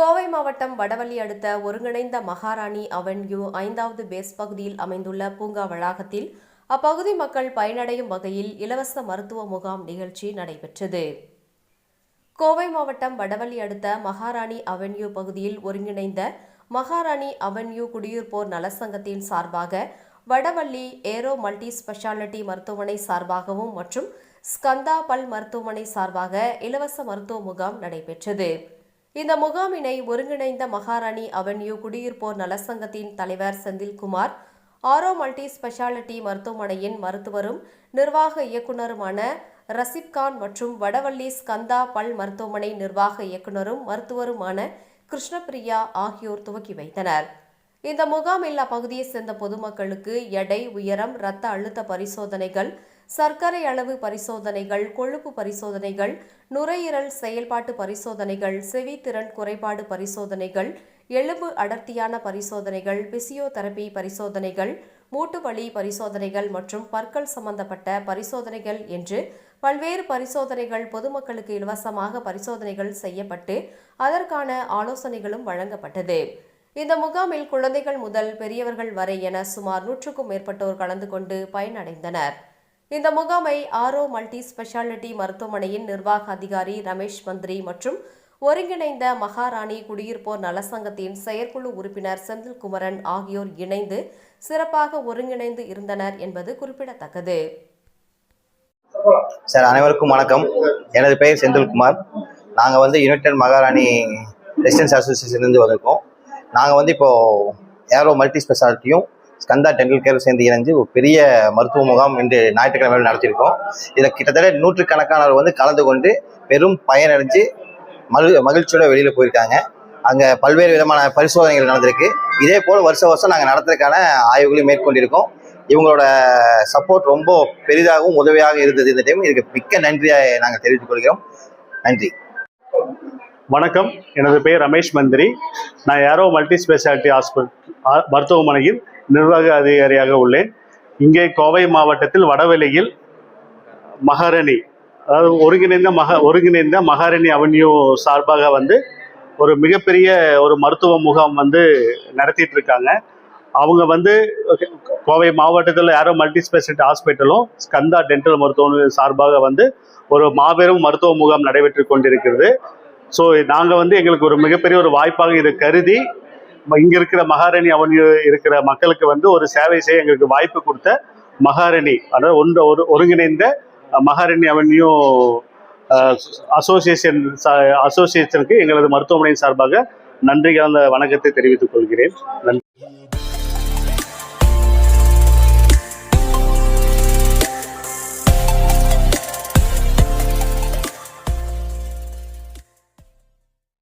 கோவை மாவட்டம் வடவள்ளி அடுத்த ஒருங்கிணைந்த மகாராணி அவென்யூ ஐந்தாவது பேஸ் பகுதியில் அமைந்துள்ள பூங்கா வளாகத்தில் அப்பகுதி மக்கள் பயனடையும் வகையில் இலவச மருத்துவ முகாம் நிகழ்ச்சி நடைபெற்றது. கோவை மாவட்டம் வடவள்ளி அடுத்த மகாராணி அவென்யூ பகுதியில் ஒருங்கிணைந்த மகாராணி அவென்யூ குடியிருப்போர் நலசங்கத்தின் சார்பாக வடவள்ளி ஏரோ மல்டி ஸ்பெஷாலிட்டி மருத்துவமனை சார்பாகவும் மற்றும் ஸ்கந்தா பல் மருத்துவமனை சார்பாக இலவச மருத்துவ முகாம் நடைபெற்றது. இந்த முகாமினை ஒருங்கிணைந்த மகாராணி அவென்யூ குடியிருப்போர் நலசங்கத்தின் தலைவர் செந்தில்குமார் ஆரோ மல்டி ஸ்பெஷாலிட்டி மருத்துவமனையின் மருத்துவரும் நிர்வாக இயக்குனருமான ரசிப்கான் மற்றும் வடவள்ளி ஸ்கந்தா பல் மருத்துவமனை நிர்வாக இயக்குனரும் மருத்துவருமான கிருஷ்ணபிரியா ஆகியோர் துவக்கி வைத்தனர். இந்த முகாமில் அப்பகுதியைச் சேர்ந்த பொதுமக்களுக்கு எடை உயரம் இரத்த அழுத்த பரிசோதனைகள் சர்க்கரை அளவு பரிசோதனைகள் கொழுப்பு பரிசோதனைகள் நுரையீரல் செயல்பாட்டு பரிசோதனைகள் செவித்திறன் குறைபாடு பரிசோதனைகள் எலும்பு அடர்த்தியான பரிசோதனைகள் பிசியோதெரபி பரிசோதனைகள் மூட்டு வலி பரிசோதனைகள் மற்றும் பற்கள் சம்பந்தப்பட்ட பரிசோதனைகள் என்று பல்வேறு பரிசோதனைகள் பொதுமக்களுக்கு இலவசமாக பரிசோதனைகள் செய்யப்பட்டு அதற்கான ஆலோசனைகளும் வழங்கப்பட்டது. இந்த முகாமில் குழந்தைகள் முதல் பெரியவர்கள் வரை என சுமார் நூற்றுக்கும் மேற்பட்டோர் கலந்து கொண்டு பயனடைந்தனர். இந்த முகாமை ஆரோ மல்டி ஸ்பெஷாலிட்டி மருத்துவமனையின் நிர்வாக அதிகாரி ரமேஷ் மந்திரி மற்றும் ஒருங்கிணைந்த மகாராணி குடியிருப்போர் நலசங்கத்தின் செயற்குழு உறுப்பினர் செந்தில்குமரன் ஆகியோர் இணைந்து சிறப்பாக ஒருங்கிணைந்து இருந்தனர் என்பது குறிப்பிடத்தக்கது. சார் அனைவருக்கும் வணக்கம். எனது பெயர் செந்தில்குமார். நாங்கள் வந்து யுனைடெட் மகாராணி ரெசிடென்ஸ் அசோசியேஷன்லேருந்து வந்திருக்கோம். நாங்கள் வந்து இப்போது ஏரோ மல்டி ஸ்பெஷாலிட்டியும் ஸ்கந்தா டென்டல் கேர் சேர்ந்து இணைஞ்சு ஒரு பெரிய மருத்துவ முகாம் இன்று ஞாயிற்றுக்கிழமையில் நடத்தியிருக்கோம். இதில் கிட்டத்தட்ட நூற்றுக்கணக்கானவர் வந்து கலந்து கொண்டு பெரும் பயனடைஞ்சு மகிழ் மகிழ்ச்சியோட வெளியில் போயிருக்காங்க. அங்கே பல்வேறு விதமான பரிசோதனைகள் நடந்திருக்கு. இதே போல் வருஷ வருஷம் நாங்கள் நடத்துறதுக்கான ஆய்வுகளையும் மேற்கொண்டிருக்கோம். இவங்களோட சப்போர்ட் ரொம்ப பெரிதாகவும் உதவியாக இருந்தது இந்த டைம் இதுக்கு மிக்க நன்றியை நாங்கள் தெரிவித்துக் கொள்கிறோம். நன்றி. வணக்கம். எனது பெயர் ரமேஷ் மந்திரி. நான் ஏரோ மல்டி ஸ்பெஷாலிட்டி ஹாஸ்பிட்டல் மருத்துவமனையில் நிர்வாக அதிகாரியாக உள்ளேன். இங்கே கோவை மாவட்டத்தில் வடவெளியில் மகாரணி அதாவது ஒருங்கிணைந்த மக ஒருங்கிணைந்த மகாரணி அவென்யூ சார்பாக வந்து ஒரு மிகப்பெரிய ஒரு மருத்துவ முகாம் வந்து நடத்திட்டு இருக்காங்க. அவங்க வந்து கோவை மாவட்டத்தில் யாரோ மல்டி ஸ்பெஷாலிட்டி ஹாஸ்பிட்டலும் ஸ்கந்தா டென்டல் மருத்துவமனை சார்பாக வந்து ஒரு மாபெரும் மருத்துவ முகாம் நடைபெற்று கொண்டிருக்கிறது. ஸோ நாங்கள் வந்து எங்களுக்கு ஒரு மிகப்பெரிய ஒரு வாய்ப்பாக இதை கருதி இங்கே இருக்கிற மகாராணி அவென்யூ இருக்கிற மக்களுக்கு வந்து ஒரு சேவை செய்ய எங்களுக்கு வாய்ப்பு கொடுத்த மகாராணி அதாவது ஒன்று ஒரு ஒருங்கிணைந்த மகாராணி அவென்யூ அசோசியேஷன் அசோசியேஷனுக்கு எங்களது மருத்துவமனையின் சார்பாக நன்றி கலந்த வணக்கத்தை தெரிவித்துக் கொள்கிறேன். நன்றி.